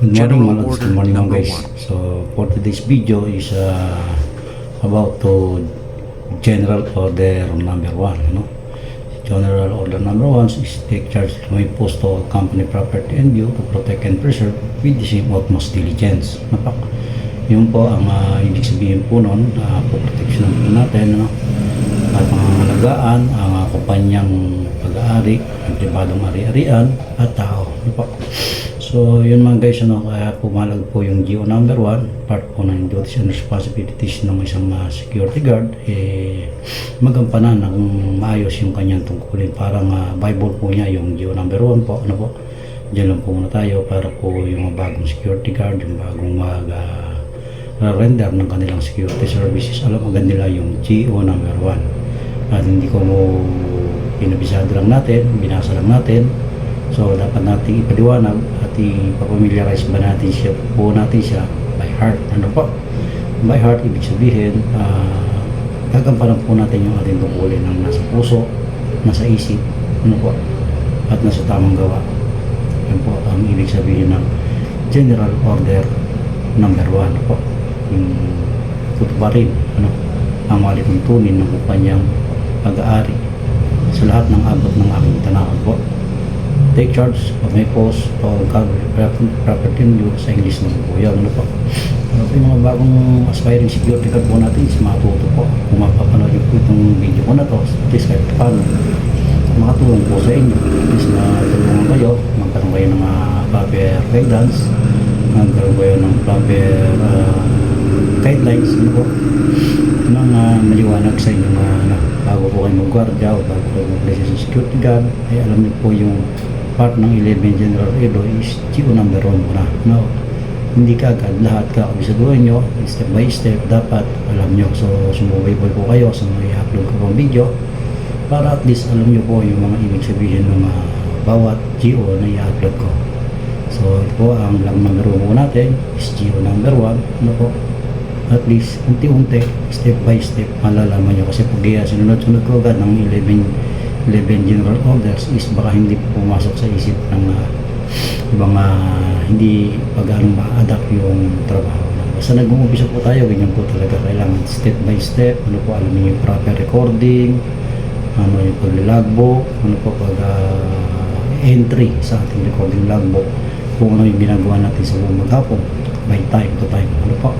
Good morning, General Malods. Good morning, mga guys. one. So, for today's video is uh, about to General Order number one. Ano? General Order number one is take charge to my post to company property and due to protect and preserve with the same utmost diligence. Napak. Yun po ang uh, ibig sabihin po nun, uh, po protection po natin, ano? at pangangalagaan ang uh, kumpanyang pag-aari, ang pribadong ari-arian at tao. Po? So, yun mga guys, ano, kaya pumalag po yung GO number 1, part po ng duties and responsibilities ng isang uh, security guard, eh, magampanan ng maayos yung kanyang tungkulin. Parang uh, Bible po niya yung GO number 1 po, ano po. Diyan lang po muna tayo para po yung bagong security guard, yung bagong mag uh, render ng kanilang security services. Alam agad nila yung GO number 1. At hindi ko mo pinabisado lang natin, binasa lang natin, So, dapat nating ipaliwanag at ipapamiliarize ba natin siya, po natin siya by heart. Ano po? By heart, ibig sabihin, uh, gagampanan po natin yung ating tungkulin ng nasa puso, nasa isip, ano po, at nasa tamang gawa. Yan po ang ibig sabihin ng General Order number 1 ano po. Yung tutuparin, ano, ang malituntunin ng kumpanyang pag-aari sa lahat ng abot ng aking tanawan po take charge of my post o property due sa English naman po. Ano po? Ano po yung mga bagong aspiring security guard po natin is matuto po. Kung mapapanood yung po itong video ko na to, at least kahit paano, makatulong po sa inyo. At least na tulungan kayo, magkaroon kayo ng mga proper guidance, magkaroon kayo ng proper uh, guidelines, ano po, ng uh, maliwanag sa inyo na ano, bago po kayo mag-guardia o bago kayo sa security guard, ay alam niyo po yung part ng 11 General Edo is GO number 1 muna. No? Hindi ka agad lahat ka kabisaduhan nyo, step by step, dapat alam nyo. So, sumubaybay po kayo sa mga i-upload ko pang video para at least alam nyo po yung mga ibig sabihin ng uh, bawat GO na i-upload ko. So, ito po ang lang number 1 po natin is GO number 1. Ano po? At least, unti-unti, step by step, malalaman nyo. Kasi pag uh, sinunod-sunod ko agad ng 11 11 general orders is baka hindi pumasok sa isip ng uh, ibang uh, hindi pag-anong ma-adapt yung trabaho. Basta nag-uumpisa po tayo, ganyan po talaga kailangan step by step, ano po alam yung proper recording, ano yung pag-logbook, ano po pag uh, entry sa ating recording logbook, kung ano yung ginagawa natin sa buong maghapon, by time to time, ano po.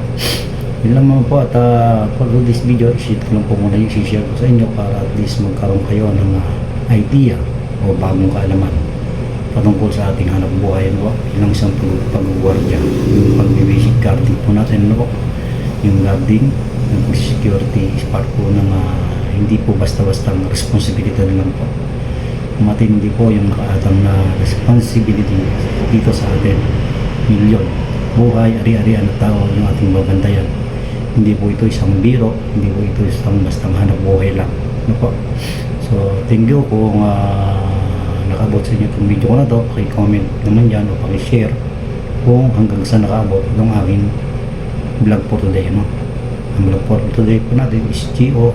Yun naman po at uh, for this video, shit ko lang po muna yung share ko sa inyo para at least magkaroon kayo ng uh, idea o bagong kaalaman patungkol sa ating hanap buhay ano po, ilang isang pag-guardia, yung pag-basic guarding po natin ano po, yung guarding, yung security is part po ng uh, hindi po basta-basta responsibility lang po. Matindi po yung nakaatang na responsibility dito sa atin. Milyon. Buhay, ari-arian na tao yung ating babantayan hindi po ito isang biro, hindi po ito isang bastang hanap buhay lang. Ano po? So, thank you kung uh, nakabot sa inyo itong video ko na to. Paki-comment naman dyan o paki-share kung hanggang saan nakaabot itong aking vlog for today. No? Ang vlog for today po natin is GO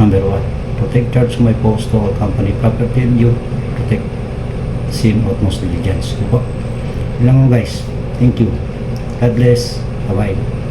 number 1. Protect charge my post to all company property and you protect same utmost diligence. Ano po? Yun lang mga guys. Thank you. God bless. Bye-bye.